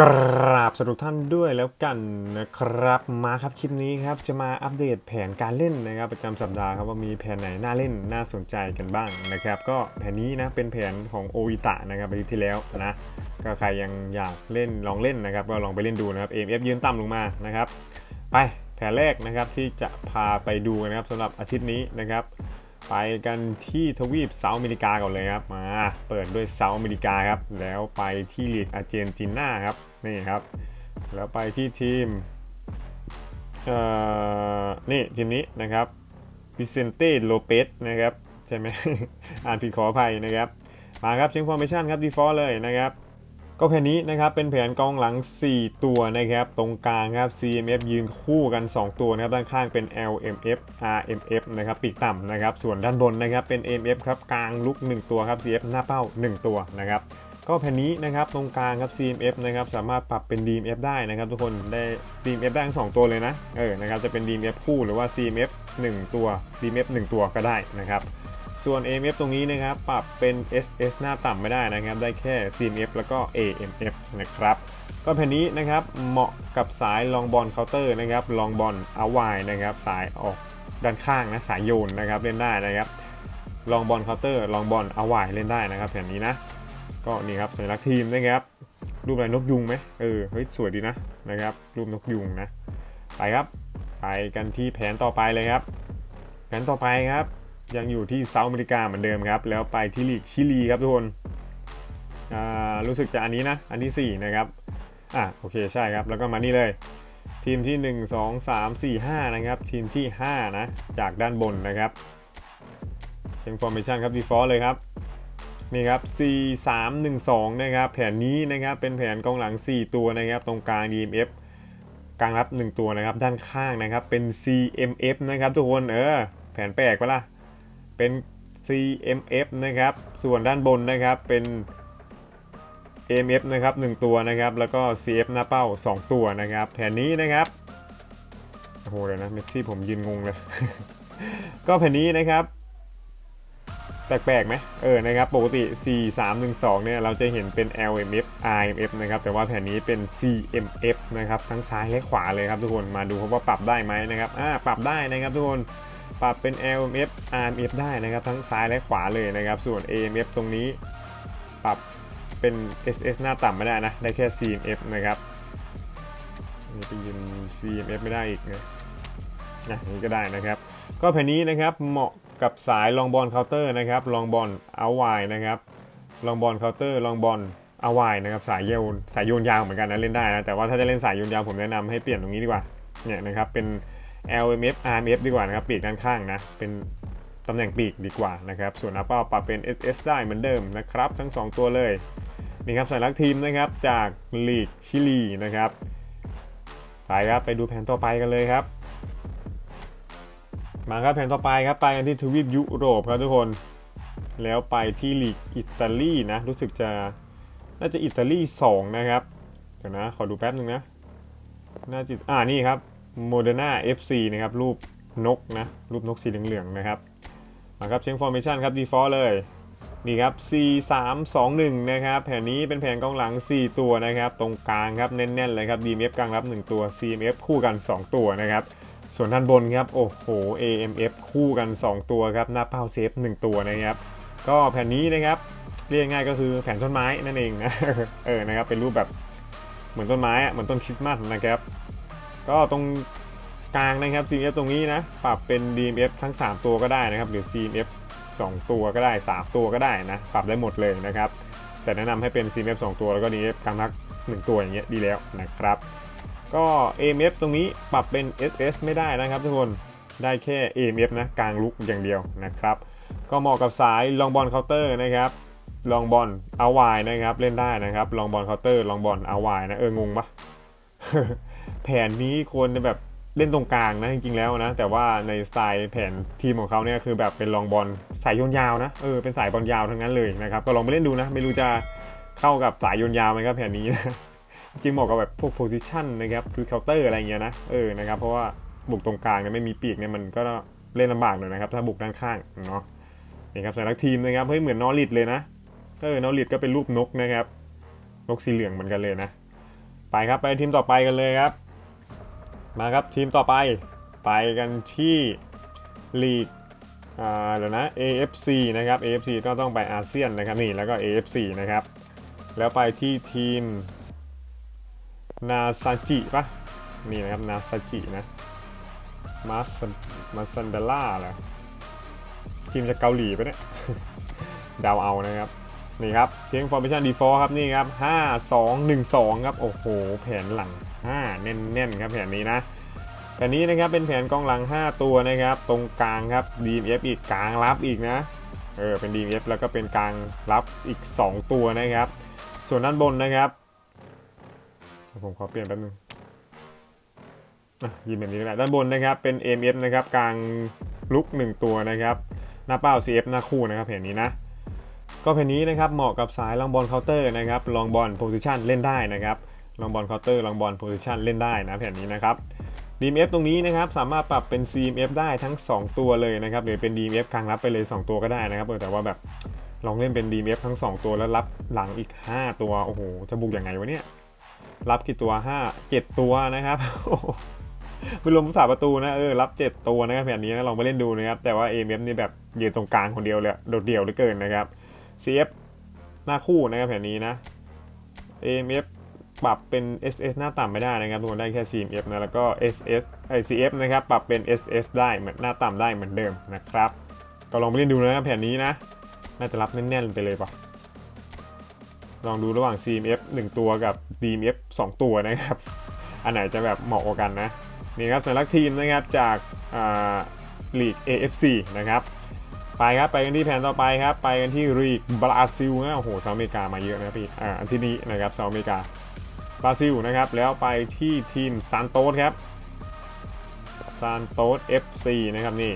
กราบสวัสดีทุกท่านด้วยแล้วกันนะครับมาครับคลิปนี้ครับจะมาอัปเดตแผนการเล่นนะครับประจำสัปดาห์ครับว่ามีแผนไหนน่าเล่นน่าสนใจกันบ้างนะครับ ก็แผนนี้นะเป็นแผนของโออิตะนะครับอาทิตย์ที่แล้วนะก็ใครยังอยากเล่นลองเล่นนะครับ ก็ลองไปเล่นดูนะครับ AMF ยืนต่ำลงมานะครับ ไปแผนแรกนะครับที่จะพาไปดูนะครับสำหรับอาทิตย์นี้นะครับ ไปกันที่ทวีปเซาท์อเมริกาก่อนเลยครับมาเปิดด้วยเซาท์อเมริกาครับแล้วไปที่ลีกอาร์เจนตินาครับนี่ครับ แล้วไปที่ทีมเอ่อนี่ทีมนี้นะครับวิเซนเต้โลเปสนะครับใช่ไหมอ่านผิดขออภัยนะครับมาครับเช็คฟอร์เมชันครับดีฟอลเลยนะครับ ก็แผนนี้นะครับเป็นแผนกองหลัง 4 ตัวนะครับตรงกลางครับ CMF ยืนคู่กัน 2 ตัวนะครับด้านข้างเป็น LMF RMF นะครับปีกต่ำนะครับส่วนด้านบนนะครับเป็น MF ครับกลางลุก 1 ตัวครับ CF หน้าเป้า 1 ตัวนะครับก็แผนนี้นะครับตรงกลางครับ CMF นะครับสามารถปรับเป็น DMF ได้นะครับทุกคนได้ DMF ได้ทั้ง 2 ตัวเลยนะเออนะครับจะเป็น DMF คู่หรือว่า CMF 1 ตัว DMF 1 ตัวก็ได้นะครับ ส่วน AMF ตรงนี้นะครับปรับเป็น SS หน้าต่ำไม่ได้นะครับ ได้แค่ CMF แล้วก็ AMF นะครับก็แผ่นนี้นะครับเหมาะกับสายลองบอลเคาน์เตอร์นะครับลองบอลอาไวนะครับสายออกด้านข้างนะสายโยนนะครับเล่นได้นะครับลองบอลเคาน์เตอร์ลองบอลอาไวเล่นได้นะครับแผ่นนี้นะก็นี่ครับสัญลักษณ์ทีมนะครับรูปอะไรนกยุงไหมเออเฮ้ยสวยดีนะนะครับรูปนกยุงนะไปครับไปกันที่แผนต่อไปเลยครับแผนต่อไปครับ ยังอยู่ที่เซาท์อเมริกาเหมือนเดิมครับ แล้วไปที่ลีกชิลีครับทุกคนรู้สึกจะอันนี้นะ อันที่ 4 นะครับอะโอเคใช่ครับ แล้วก็มานี่เลย ทีมที่ 1 2 3 4 5 นะครับ ทีมที่ 5 นะ จากด้านบนนะครับเช็คฟอร์เมชันครับ default เลยครับนี่ครับ 4 3 1 2 นะครับ แผนนี้นะครับ เป็นแผนกองหลัง 4 ตัวนะครับ ตรงกลาง DMF กลางรับ 1 ตัวนะครับ ด้านข้างนะครับ เป็น CMF นะครับทุกคน เออ แผนแปลกปะล่ะ เป็น CMF นะครับ ส่วนด้านบนนะครับเป็น AMF นะครับ 1 ตัวนะครับ แล้วก็ CF หน้าเป้า 2 ตัวนะครับ แผนนี้นะครับ โอ้โหเดี๋ยวนะเมสซี่ผมยืนงงเลย ก็แผนนี้นะครับ แปลกๆไหมเออ นะครับ ปกติ 4 3 1 2 เนี่ย เราจะเห็นเป็น LMF RMF นะครับ แต่ว่าแผนนี้เป็น CMF นะครับ ทั้งซ้ายและขวาเลยครับทุกคน มาดูว่าปรับได้ไหมนะครับ อ่า ปรับได้นะครับทุกคน ปรับเป็น LMF RMF ได้นะครับ ทั้งซ้ายและขวาเลยนะครับ ส่วน AMF ตรงนี้ปรับเป็น SS หน้าต่ำไม่ได้นะ ได้แค่ CMF นะครับนี่ไปยืน CMF ไม่ได้อีกนะนะนี่ก็ได้นะครับ ก็แผ่นนี้นะครับเหมาะกับสายลองบอลเคาน์เตอร์นะครับลองบอลเอาไวนะครับลองบอลเคาน์เตอร์ลองบอลเอาไวนะครับสายโยนสายโยนยาวเหมือนกันนะเล่นได้นะแต่ว่าถ้าจะเล่นสายโยนยาวผมแนะนำให้เปลี่ยนตรงนี้ดีกว่าเนี่ยนะครับเป็น LMF RMF ดีกว่านะครับ ปีกด้านข้างนะ เป็นตำแหน่งปีกดีกว่านะครับ ส่วนอัปเปปรับเป็น SS ได้เหมือนเดิมนะครับ ทั้ง 2 ตัวเลย นี่ครับสัญลักษณ์ทีมนะครับ จากลีกชิลีนะครับ ไปครับ ไปดูแผนต่อไปกันเลยครับ มาครับแผนต่อไปครับ ไปกันที่ทวีปยุโรปครับทุกคน แล้วไปที่ลีกอิตาลีนะ รู้สึกจะน่าจะอิตาลี 2 นะครับ เดี๋ยวนะ ขอดูแป๊บนึงนะ น่าจะอ่านี่ครับ โมเดอร์นา FC นะครับ รูปนกนะ รูปนกสีเหลืองๆนะครับมาครับเช็คฟอร์เมชันครับ default เลย นี่ครับ C 3 2 1 นะครับ แผนนี้เป็นแผนกองหลัง 4 ตัวนะครับ ตรงกลางครับ แน่นๆ เลยครับ DMF กลางรับ 1 ตัว CMF คู่กัน 2 ตัวนะครับ ส่วนด้านบนครับ โอ้โห AMF คู่กัน 2 ตัวครับ หน้าเป้าเซฟ 1 ตัวนะครับ ก็แผนนี้นะครับเรียกง่ายก็คือแผนต้นไม้นั่นเองนะ เออ นะครับ เป็นรูปแบบเหมือนต้นไม้อะเหมือนต้นคริสต์มาสนะครับ ก็ตรงกลางนะครับ CMF ตรงนี้นะปรับเป็น DMF ทั้ง 3 ตัวก็ได้นะครับ หรือ CMF 2 ตัวก็ได้ 3 ตัวก็ได้นะปรับได้หมดเลยนะครับ แต่แนะนำให้เป็น CMF 2 ตัวแล้วก็ DMF กลางพัก1ตัวอย่างเงี้ยดีแล้วนะครับ ก็ AMF ตรงนี้ปรับเป็น SS ไม่ได้นะครับทุกคนได้แค่ AMF นะกลางลุกอย่างเดียวนะครับ ก็เหมาะกับสายลองบอลเคาน์เตอร์นะครับลองบอลเอาไวนะครับเล่นได้นะครับลองบอลเคาน์เตอร์ลองบอลเอาไวนะเอองงปะ แผนนี้ควรจะแบบเล่นตรงกลางนะจริงๆแล้วนะ แต่ว่าในสไตล์แผนทีมของเขาเนี่ยคือแบบเป็นลองบอลสายยนยาวนะเออเป็นสายบอลยาวทั้งนั้นเลยนะครับก็ลองไปเล่นดูนะไม่รู้จะเข้ากับสายยนยาวไหมครับแผนนี้นะจริงเหมาะกับแบบพวกโพซิชันนะครับคือเคาน์เตอร์อะไรอย่างเงี้ยนะเออนะครับเพราะว่าบุกตรงกลางเนี่ยไม่มีปีกเนี่ยมันก็เล่นลำบากหน่อยนะครับถ้าบุกด้านข้างเนาะนี่ครับสัญลักทีมนะครับเฮ้ยเหมือนนอริดเลยนะเออนอริดก็เป็นรูปนกนะครับนกสีเหลืองเหมือนกันเลยนะ ไปครับไปทีมต่อไปกันเลยครับ มาครับทีมต่อไปไปกันที่ลีกอ่าเดี๋ยวนะ AFC นะครับ AFC ก็ต้องไปอาเซียนนะครับนี่แล้วก็ AFC นะครับ แล้วไปที่ทีมนาซาจิปะนี่นะครับนาซาจินะมาสมาซันเดล่าเหรอทีมจากเกาหลีปะเนี่ยดาวเอานะครับนี่ครับเทียงฟอร์เมชันดีฟอครับนี่ครับ 5 2 1 2 ครับ โอ้โห แผนหลัง 5 แน่นๆครับแผนนี้นะแผนนี้นะครับเป็นแผนกองหลัง 5 ตัวนะครับ ตรงกลางครับ DMF อีกกลางรับอีกนะเออเป็น DMF แล้วก็เป็นกลางรับอีก 2 ตัวนะครับ ส่วนด้านบนนะครับ ผมขอเปลี่ยนแป๊บนึงอะยิงแบบนี้ก็ได้ด้านบนนะครับเป็น MF นะครับกลางลุก 1 ตัวนะครับหน้าเป้า CF หน้าคู่นะครับแผนนี้นะก็แผนนี้นะครับเหมาะกับสายลองบอลเคาน์เตอร์นะครับลองบอลโพซิชันเล่นได้นะครับ ลองบอลเคาน์เตอร์ลองบอลโพซิชันเล่นได้นะแผนนี้นะครับ DMF ตรงนี้นะครับสามารถปรับเป็น CMF ได้ทั้ง 2 ตัวเลยนะครับหรือเป็น DMF กลางรับไปเลย 2 ตัวก็ได้นะครับแต่ว่าแบบลองเล่นเป็น DMF ทั้ง 2 ตัวแล้วรับหลังอีก 5 ตัวโอ้โหจะบุกยังไงวะเนี่ยรับกี่ตัว 5 7 ตัวนะครับไม่รวมผู้สาประตูนะเออรับ 7 ตัวนะครับแผนนี้นะลองไปเล่นดูนะครับแต่ว่า AMF นี่แบบยืนตรงกลางคนเดียวเลยโดดเดี่ยวเหลือเกินนะครับ CF หน้าคู่นะครับแผนนี้นะ AMF ปรับเป็น SS หน้าต่ำไม่ได้นะครับทุกคนได้แค่ CMF นะแล้วก็ SS ไอ CF นะครับปรับเป็น SS ได้เหมือนหน้าต่ำได้เหมือนเดิมนะครับ ก็ลองไปเล่นดูนะครับแผนนี้นะ น่าจะรับแน่นๆไปเลยป่ะลองดูระหว่าง CMF 1 ตัวกับ DMF 2 ตัวนะครับ อันไหนจะแบบเหมาะกว่ากันนะนี่ครับสำหรับทีมนะครับจากลีก AFC นะครับไปครับไปกันที่แผนต่อไปครับ ไปกันที่ลีกบราซิลนะโอ้โหสหรัฐอเมริกามาเยอะนะพี่อ่าอันที่นี้นะครับสหรัฐอเมริกา บราซิลนะครับแล้วไปที่ทีมซานโตสครับซานโตส FC นะครับนี่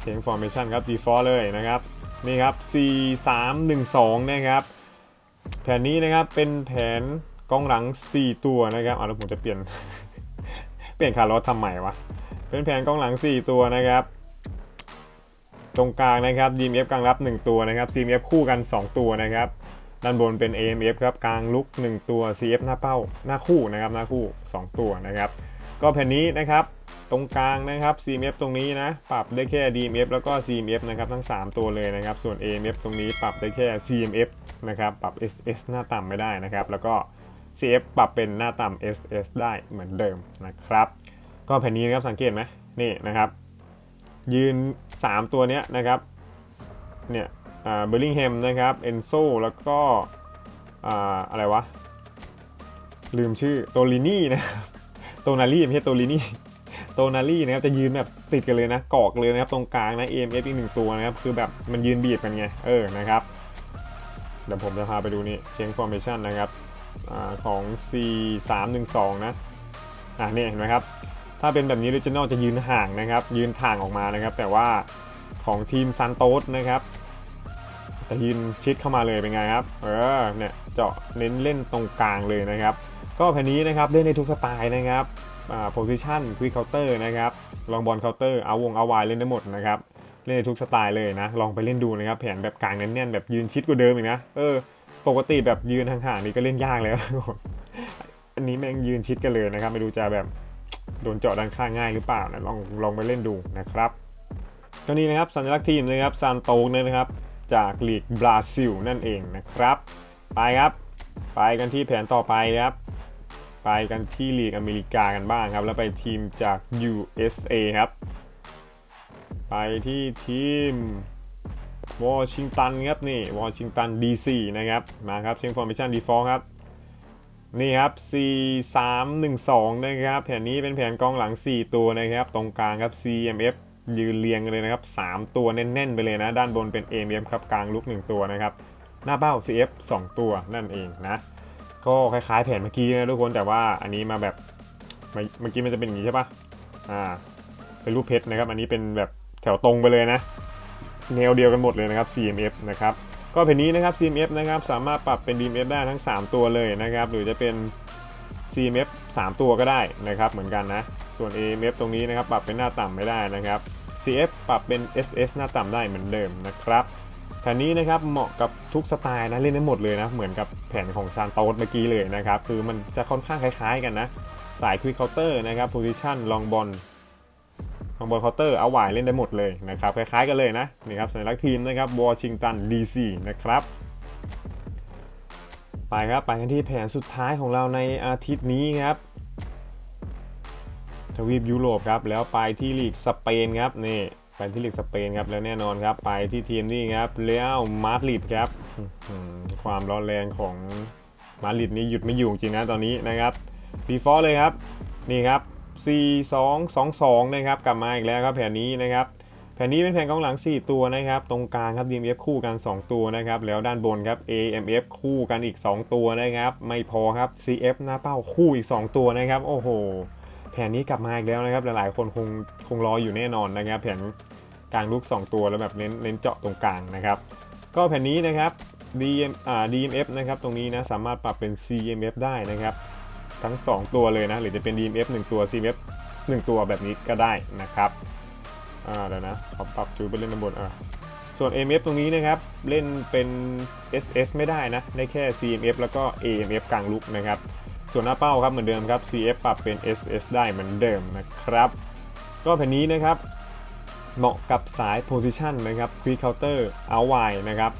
เชงฟอร์เมชันครับ default เลยนะครับนี่ครับ 4 3 1 2 นะครับแผนนี้นะครับเป็นแผนกองหลัง 4 ตัวนะครับเอาแล้วผมจะเปลี่ยน เปลี่ยนคาร์ลอสทำใหม่วะเป็นแผนกองหลัง 4 ตัวนะครับตรงกลางนะครับ DMF กลางรับ 1 ตัวนะครับ CMF คู่กัน 2 ตัวนะครับ ด้านบนเป็น AMF ครับกลางลุก 1 ตัว CF หน้าเป้าหน้าคู่นะครับหน้าคู่ 2 ตัวนะครับ ก็แผ่นนี้นะครับตรงกลางนะครับ CMF ตรงนี้นะ ปรับได้แค่ DMF แล้วก็ CMF นะครับทั้ง 3 ตัวเลยนะครับ ส่วน AMF ตรงนี้ปรับได้แค่ CMF นะครับปรับ SS หน้าต่ำไม่ได้นะครับ แล้วก็ CF ปรับเป็นหน้าต่ำ SS ได้เหมือนเดิมนะครับ ก็แผ่นนี้นะครับสังเกตไหมนี่นะครับ ยืน 3 ตัวเนี้ยนะครับเนี่ย เบอร์ลิงแฮมนะครับเอนโซแล้วก็ออะไรวะ ลืมชื่อโตลินี่นะครับโตนาลี่ไม่ใช่โตลินี่โตนาลี่นะครับจะยืนแบบติดกันเลยนะกอกเลยนะครับตรงกลางนะ EMF อีกหนึ่งตัวนะครับคือแบบมันยืนบีบกันไงเออนะครับเดี๋ยวผมจะพาไปดูนี่เชงฟอร์เมชันนะครับอของ C 3 1 2นะอะนี่เห็นไหมครับถ้าเป็นแบบนี้ o ิจินอลจะยืนห่างนะครับยืนถ่างออกมานะครับ แต่ว่าของทีมซันโตสนะครับ จะยืนชิดเข้ามาเลยเป็นไงครับ เออ เนี่ยเจาะเน้นเล่นตรงกลางเลยนะครับ ก็แผ่นนี้นะครับเล่นในทุกสไตล์นะครับอ่าโพซิชันควิกเคาน์เตอร์นะครับ ลองบอลเคาน์เตอร์ เอาวงเอาวายเล่นได้หมดนะครับ เล่นในทุกสไตล์เลยนะ ลองไปเล่นดูนะครับ แผนแบบกลางแน่นๆแบบยืนชิดกว่าเดิมอีกนะ เออ ปกติแบบยืนห่างๆนี่ก็เล่นยากแล้ว อันนี้แม่งยืนชิดกันเลยนะครับ ไม่รู้จะแบบโดนเจาะด้านข้างง่ายหรือเปล่านะ ลองลองไปเล่นดูนะครับก็นี้นะครับสัญลักษณ์ทีมนะครับซานโตกนะครับ จากลีกบราซิลนั่นเองนะครับ ไปครับ ไปกันที่แผนต่อไปครับ ไปกันที่ลีกอเมริกากันบ้างครับ แล้วไปทีมจาก USA ครับ ไปที่ทีมวอชิงตันครับนี่วอชิงตัน DC นะครับมาครับเช็คฟอร์เมชันดีฟอลครับนี่ครับ C 3 1 2 นะครับ แผนนี้เป็นแผนกองหลัง 4 ตัวนะครับ ตรงกลางครับ CMF ยืนเรียงกันเลยนะครับ 3 ตัวแน่นๆไปเลยนะ ด้านบนเป็น AMF ครับกลางลุก 1 ตัวนะครับ หน้าเป้า CF 2 ตัวนั่นเองนะ ก็คล้ายๆแผนเมื่อกี้นะทุกคนแต่ว่าอันนี้มาแบบเมื่อกี้มันจะเป็นอย่างนี้ใช่ปะอ่าเป็นรูปเพชรนะครับ อันนี้เป็นแบบแถวตรงไปเลยนะ แนวเดียวกันหมดเลยนะครับ CMF นะครับก็เพนนี้นะครับ CMF นะครับสามารถปรับเป็น DMF ได้ทั้ง 3 ตัวเลยนะครับ หรือจะเป็น CMF 3 ตัวก็ได้นะครับ เหมือนกันนะ ส่วน AMF ตรงนี้นะครับ ปรับเป็นหน้าต่ำไม่ได้นะครับ CF ปรับเป็น SS หน้าต่ำได้เหมือนเดิมนะครับแผนนี้นะครับเหมาะกับทุกสไตล์นะเล่นได้หมดเลยนะเหมือนกับแผนของซานโตสเมื่อกี้เลยนะครับคือมันจะค่อนข้างคล้ายๆกันนะ สายควิกเคาน์เตอร์นะครับโพซิชันลองบอลลองบอลเคาน์เตอร์เอาหวายเล่นได้หมดเลยนะครับคล้ายๆกันเลยนะนี่ครับสัญลักษณ์ทีมนะครับวอชิงตันดีซีนะครับไปครับไปกันที่แผนสุดท้ายของเราในอาทิตย์นี้ครับ ทวีปยุโรปครับแล้วไปที่ลีกสเปนครับนี่ไปที่ลีกสเปนครับแล้วแน่นอนครับ ไปที่ทีมนี่ครับเรอัลมาดริดครับความร้อนแรงของมาดริดนี่หยุดไม่อยู่จริงนะตอนนี้นะครับดีฟอลเลยครับนี่ครับ 4 2 2 2 นะครับกลับมาอีกแล้วครับแผนนี้นะครับแผนนี้เป็นแผนกองหลัง 4 ตัวนะครับ ตรงกลางครับ DMF คู่กัน 2 ตัวนะครับ แล้วด้านบนครับ AMF คู่กันอีก 2 ตัวนะครับ ไม่พอครับ CF หน้าเป้าคู่อีก 2 ตัวนะครับ โอ้โห แผนนี้กลับมาอีกแล้วนะครับหลายๆ คนคงคงรออยู่แน่นอนนะครับ แผนกลางลูก 2 ตัวแล้วแบบเน้นเน้นเจาะตรงกลางนะครับ ก็แผนนี้นะครับ DM อ่า DMF นะครับตรงนี้นะสามารถปรับเป็น CMF ได้นะครับ ทั้ง 2 ตัวเลยนะหรือจะเป็น DMF 1 ตัว CMF 1 ตัวแบบนี้ก็ได้นะครับอ่าเดี๋ยวนะขอปรับจูไปเล่นด้านบนอ่าส่วน AMF ตรงนี้นะครับเล่นเป็น SS ไม่ได้นะได้แค่ CMF แล้วก็ AMF กลางลุกนะครับ ส่วนหน้าเป้าครับเหมือนเดิมครับ CF ปรับเป็น SS ได้เหมือนเดิมนะครับ ก็แผ่นนี้นะครับ เหมาะกับสาย Position นะครับ Quick Counter Out Wide นะครับ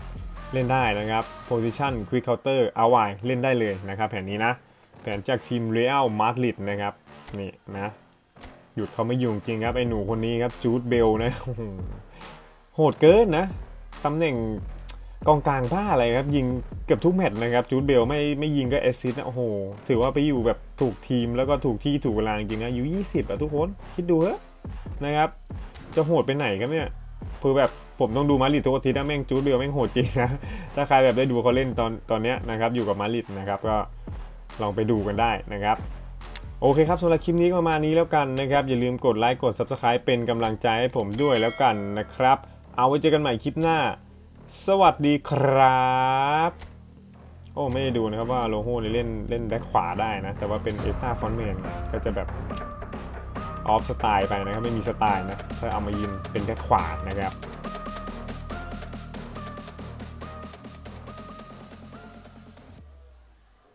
เล่นได้นะครับ Position Quick Counter Out Wide เล่นได้เลยนะครับ แผ่นนี้นะ แผนจากทีม Real Madrid นะครับนี่นะหยุดเขาไม่อยู่จริงครับไอ้หนูคนนี้ครับจูดเบลนะโหดเกินนะตำแหน่ง กองกลางบ้าอะไรครับ ยิงเกือบทุกแมตช์นะครับจูดเบลไม่ไม่ยิงก็แอสซิสต์นะโอ้โห ถือว่าไปอยู่แบบถูกทีมแล้วก็ถูกที่ถูกเวลาจริงนะอายุ20อะทุกคน คิดดูเถอะนะครับ จะโหดไปไหนกันเนี่ยคือแบบผมต้องดูมาริดทุกอาทิตย์นะแม่งจูดเบลแม่งโหดจริงนะถ้าใครแบบได้ดูเขาเล่นตอนตอนเนี้ยนะครับอยู่กับมาริดนะครับก็ลองไปดูกันได้นะครับโอเคครับสำหรับคลิปนี้ประมาณนี้แล้วกันนะครับ อย่าลืมกดไลค์กด Subscribe เป็นกำลังใจให้ผมด้วยแล้วกันนะครับ เอาไว้เจอกันใหม่คลิปหน้า สวัสดีครับ โอ้ไม่ได้ดูนะครับว่าโลโฮเล่นเล่นแบ็คขวาได้นะ แต่ว่าเป็นเอต้าฟอนเมนก็จะแบบออฟสไตล์ไปนะครับ ไม่มีสไตล์นะ ถ้าเอามายินเป็นแบ็คขวานะครับ